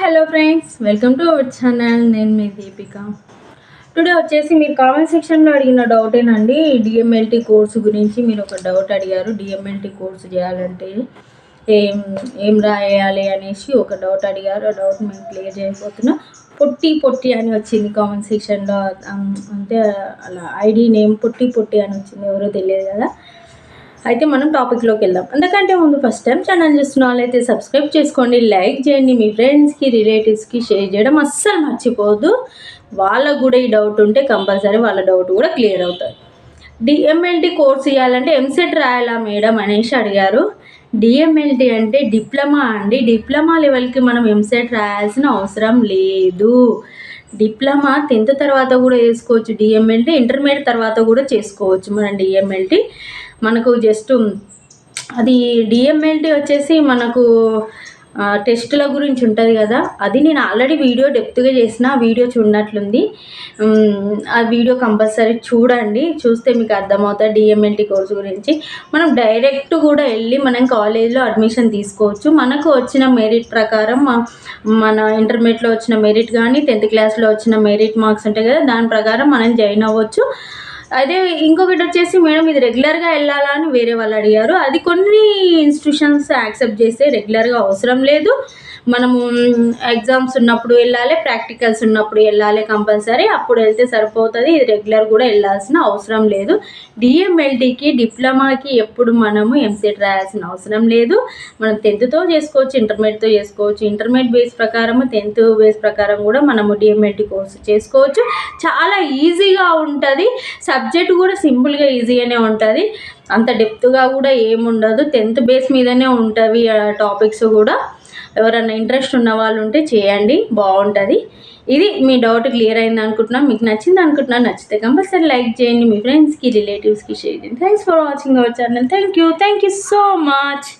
Hello friends welcome to our channel. నేను మీ Deepika. Today వచ్చేసి మీరు కామెంట్ సెక్షన్లో అడిగిన డౌటేనండి. డిఎంఎల్టీ కోర్సు గురించి మీరు ఒక డౌట్ అడిగారు. డిఎంఎల్టీ కోర్సు చేయాలంటే ఏం ఏం రాయాలి అనేసి ఒక డౌట్ అడిగారు. ఆ డౌట్ మేము క్లియర్ చేయబోతున్నాం. పొట్టి పొట్టి అని వచ్చింది కామెంట్ సెక్షన్లో. అంటే అలా ఐడి నేమ్ పొట్టి పొట్టి అని వచ్చింది. ఎవరో తెలియదు కదా. అయితే మనం టాపిక్లోకి వెళ్దాం. అందుకంటే ముందు ఫస్ట్ టైం ఛానల్ చూస్తున్న వాళ్ళైతే సబ్స్క్రైబ్ చేసుకోండి లైక్ చేయండి. మీ ఫ్రెండ్స్కి రిలేటివ్స్కి షేర్ చేయడం అస్సలు మర్చిపోవద్దు. వాళ్ళకు కూడా ఈ డౌట్ ఉంటే కంపల్సరీ వాళ్ళ డౌట్ కూడా క్లియర్ అవుతుంది డిఎంఎల్టీ కోర్స్ ఇవ్వాలంటే ఎంసెట్ రాయాలా మేడం అనేసి అడిగారు. డిఎంఎల్టీ అంటే డిప్లొమా అండి. డిప్లొమా లెవెల్కి మనం ఎంసెట్ రాయాల్సిన అవసరం లేదు. డిప్లొమా టెన్త్ తర్వాత కూడా చేసుకోవచ్చు డిఎంఎల్టీ ఇంటర్మీడియట్ తర్వాత కూడా చేసుకోవచ్చు. మనం డిఎంఎల్టీ మనకు జస్ట్ అది డిఎంఎల్టీ వచ్చేసి మనకు టెస్టుల గురించి ఉంటుంది కదా అది నేను ఆల్రెడీ వీడియో డెప్త్గా చేసిన వీడియో చూడనట్లుంది. ఆ వీడియో కంపల్సరీ చూడండి చూస్తే మీకు అర్థమవుతుంది డిఎంఎల్టీ కోర్సు గురించి. మనం డైరెక్ట్ కూడా వెళ్ళి మనం కాలేజ్లో అడ్మిషన్ తీసుకోవచ్చు. మనకు వచ్చిన మెరిట్ ప్రకారం మన ఇంటర్మీడియట్లో వచ్చిన మెరిట్ కానీ టెన్త్ క్లాస్లో వచ్చిన మెరిట్ మార్క్స్ ఉంటాయి కదా దాని ప్రకారం మనం జాయిన్ అవ్వచ్చు. అదే ఇంకొకటి వచ్చేసి మేడం ఇది రెగ్యులర్గా వెళ్ళాలా అని వేరే వాళ్ళు అడిగారు. అది కొన్ని ఇన్స్టిట్యూషన్స్ యాక్సెప్ట్ చేస్తే రెగ్యులర్గా అవసరం లేదు. మనము ఎగ్జామ్స్ ఉన్నప్పుడు వెళ్ళాలి ప్రాక్టికల్స్ ఉన్నప్పుడు వెళ్ళాలి కంపల్సరీ. అప్పుడు వెళ్తే సరిపోతుంది. ఇది రెగ్యులర్ కూడా వెళ్ళాల్సిన అవసరం లేదు. డిఎంఎల్టీకి డిప్లొమాకి ఎప్పుడు మనము ఎంసెట్ రాయాల్సిన అవసరం లేదు. మనం టెన్త్తో చేసుకోవచ్చు ఇంటర్మీడియట్తో చేసుకోవచ్చు. ఇంటర్మీడియట్ బేస్ ప్రకారం టెన్త్ బేస్ ప్రకారం కూడా మనము డిఎంఎల్టీ కోర్సు చేసుకోవచ్చు. చాలా ఈజీగా ఉంటుంది. సబ్జెక్ట్ కూడా సింపుల్గా ఈజీగానే ఉంటుంది. అంత డెప్త్గా కూడా ఏముండదు. టెన్త్ బేస్ మీదనే ఉంటుంది టాపిక్స్ కూడా. ఎవరైనా ఇంట్రెస్ట్ ఉన్న వాళ్ళు ఉంటే చేయండి బాగుంటుంది. ఇది మీ డౌట్ క్లియర్ అయింది అనుకుంటున్నాను మీకు నచ్చింది అనుకుంటున్నాను నచ్చితే కంపల్సరీ లైక్ చేయండి. మీ ఫ్రెండ్స్కి రిలేటివ్స్కి షేర్ చేయండి. Thanks for watching our channel thank you thank you so much